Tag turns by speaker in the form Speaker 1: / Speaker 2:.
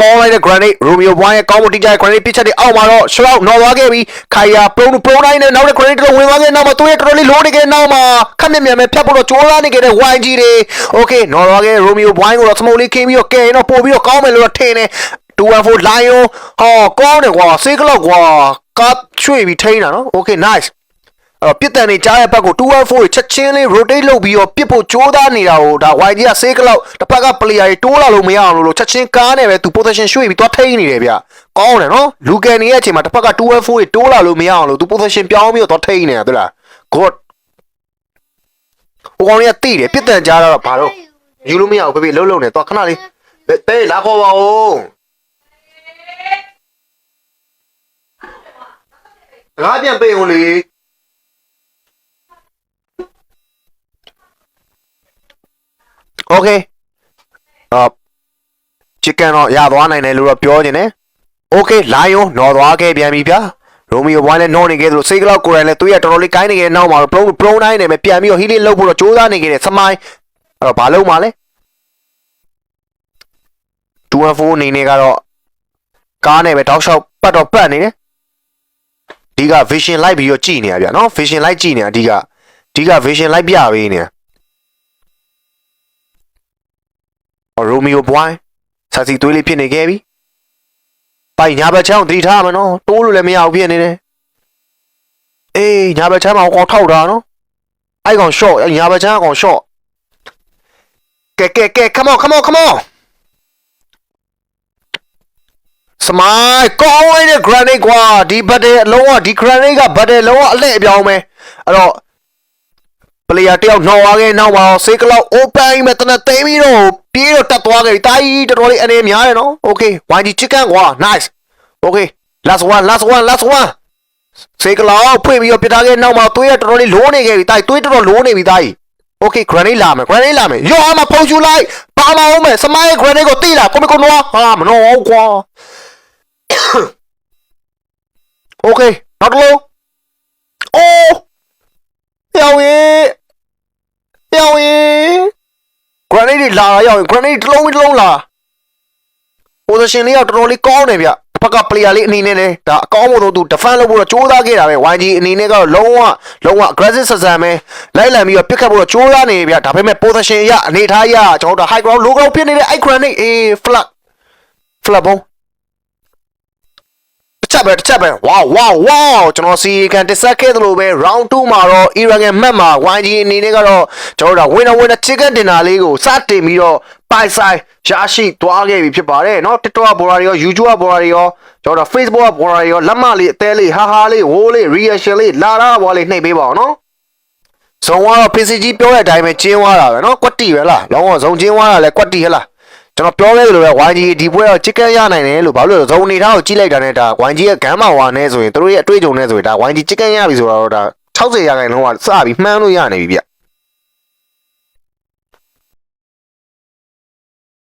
Speaker 1: ကောင်းလိုက်တဲ့ granite romeo ဘွိုင်းရဲ့ကောင်းမှုတိကျတဲ့ granite ပစ်ချက်တွေအောက်မှာတော့ shroud နော်သွားခဲ့ပြီးခိုင်ယာ pro pro 9နဲ့နောက်တဲ့ granite တော့ဝင်သွားခဲ့နောက်မှာသူရဲ့တော်တော်လေးလိုးနေခဲ့နောက်မှာခက်မြက်မြက်ပဲဖြတ်ဖို့တော့ကြိုးစားနေခဲ့တဲ့ YG တွေ okay နော်သွားခဲ့ romeo ဘွိုင်းကိုတော့ smoke လေးခင်းပြီးတော့ကဲရင်တော့ပို့ပြီးတော့ကောင်းမယ်လို့တော့ထင်တယ်214 lion ဟောကောင်းတယ်ကွာစေးကလောက်ကွာကပ်ချွေပြီးထိန်းတာနော် okay nice အဲ့တော့ပြစ်တန်နေကြားရဲ့ဘက်ကို214ချက်ချင်းလေး rotate လုပ်ပြီးတော့ပြစ်ဖို့ကြိုးစားနေတာကိုဒါ YG ကစေးကလောက်တစ်ဖက်က player တွေတိုးလာလို့မရအောင်လို့ချက်ချင်းကားနေပဲသူ position ရွှေ့ပြီးသွားထိန်းနေတယ်ဗျကောင်းတယ်နော်လူကန်နေရဲ့အချိန်မှာတစ်ဖက်က214တွေတိုးလာလို့မရအောင်လို့သူ position ပြောင်းပြီးတော့သွားထိန်းနေတာတွေ့လား good ဟိုကောင်လေးကတိတယ်ပြစ်တန်ကြားတော့ဘာလို့ယူလို့မရဘူးဖေဖေလှုပ်လှုပ်နေသွားခဏလေးတဲလာခေါ်ပါဦးငါပြန်ပေးဦးလေ โอเคတော့ chicken တော့ရသွားနိုင်တယ်လို့တော့ပြောနေတယ်โอเค lion နော်သွားခဲ့ပြန်ပြီဗျာရိုမီယိုဘွိုင်းလည်းနော်နေခဲ့သလိုစိတ်ကလောက်ကိုယ်တိုင်လည်းသူရတော်တော်လေးကိုင်းနေခဲ့တဲ့နောက်မှာတော့ pro pro 9နဲ့ပဲပြန်ပြီးတော့ heal လုပ်ဖို့တော့ကြိုးစားနေခဲ့တဲ့စမိုင်းအဲ့တော့ဘာလုပ်မှာလဲ214အနေနဲ့ကတော့ကားနဲ့ပဲတောက်လျှောက်ပတ်တော့ပတ်နေတယ်ဒီက vision light ပြီးတော့ကြည်နေရဗျာနော် vision light ကြည်နေတာဒီကဒီက vision light ပြပေးနေတာ ရိုမီယိုဘွိုင်းဆာစီသွေးလေးဖြစ်နေခဲ့ပြီပိုင်ညာဘက်ချောင်းတတိထားမှာနော်တိုးလို့လည်းမရဘူးဖြစ်နေတယ်အေးညာဘက်ချမ်းမှာကောင်ထောက်တာနော်အဲ့ကောင် short အဲ့ညာဘက်ချမ်းကောင် short ကဲကဲကဲ come on come on come on စမိုင်းကောင်းလိုက်တဲ့ granite ကွာဒီဘတ်တယ်အလုံးကဒီ granite ကဘတ်တယ်လုံးဝအလှည့်အပြောင်းပဲအဲ့တော့ player တယောက်နှော်သွားခဲ့နောက်မှာစေးကလောက် open မဲ့တနသိမ်းပြီးတော့ပြေးတော့တက်သွားခဲ့ပြီတာကြီးတော်တော်လေးအနေများတယ်နော် okay YG chicken ကွာ nice okay last one last one last one စေးကလောက်ဖွင့်ပြီးတော့ပြထားခဲ့နောက်မှာသွေးရတော်တော်လေးလိုးနေခဲ့ပြီတာကြီးသွေးတော်တော်လိုးနေပြီတာကြီး okay granite လာမယ် granite လာမယ်ရောအမဖုန်ချူလိုက်ပါမအောင်မယ်စမိုင်း granite ကိုတိလာကိုမကိုနော်ဟာမနော်ဟုတ်ကွာ okay နောက်တစ်လုံးအိုးယောင်ရဲ့ ပြောင်းရင် granite တွေလာရောက်ရင် granite တစ်လုံးတစ်လုံးလာ position လေးကတော်တော်လေးကောင်းတယ်ဗျတစ်ဖက်က player လေးအနေနဲ့လည်းဒါအကောင်းဆုံးသူ defend လုပ်ဖို့တော့ကြိုးစားခဲ့တာပဲ YG အနေနဲ့ကတော့လုံးဝလုံးဝ aggressive ဆန်ဆန်ပဲလိုက်လံပြီးတော့ပြစ်ခတ်ဖို့တော့ကြိုးစားနေဗျဒါပေမဲ့ position ရအနေထားရကျွန်တော်တို့ high ground low ground ဖြစ်နေတဲ့ i granite အေး flat flat ဘုံတစ် ချက်ပဲတစ်ချက်ပဲ wow wow wow ကျွန်တော်စီကန်တက်ဆက်ခဲ့သလိုပဲ round 2မှာတော့ Iran မတ်မှာ YG အနေနဲ့ကတော့ကျွန်တော်တို့က winner winner chicken dinner လေးကိုစတင်ပြီးတော့ပိုင်ဆိုင်ရရှိသွားခဲ့ပြီဖြစ်ပါတယ်เนาะ TikTok ဘော်ရာတွေရော YouTube ဘော်ရာတွေရောကျွန်တော်တို့ Facebook ဘော်ရာတွေရောလက်မလေးအသေးလေးဟာဟာလေးဝိုးလေး reaction လေးလာလာဘော်လေးနှိပ်ပေးပါအောင်เนาะဇုံကတော့ PCG ပြောတဲ့အတိုင်းပဲကျင်းသွားတာပဲเนาะကွက်တီပဲလားလုံးဝဇုံကျင်းသွားတာလဲကွက်တီဟဲ့လား ကျွန်တော်ပြောခဲ့သလိုပဲ YG ဒီပွဲတော့ chicken ရနိုင်တယ်လို့ဘာလို့လဲဆိုတော့ဇုံနေထားကိုကြည့်လိုက်တာနဲ့ဒါ YG ရဲ့ဂမ်းမာဝါနဲ့ဆိုရင်တို့ရဲ့အတွေ့အကြုံနဲ့ဆိုရင်ဒါ YG chicken ရပြီဆိုတော့ဒါ60ရာခိုင်နှုန်းကစပြီးမှန်းလို့ရနေပြီဗျ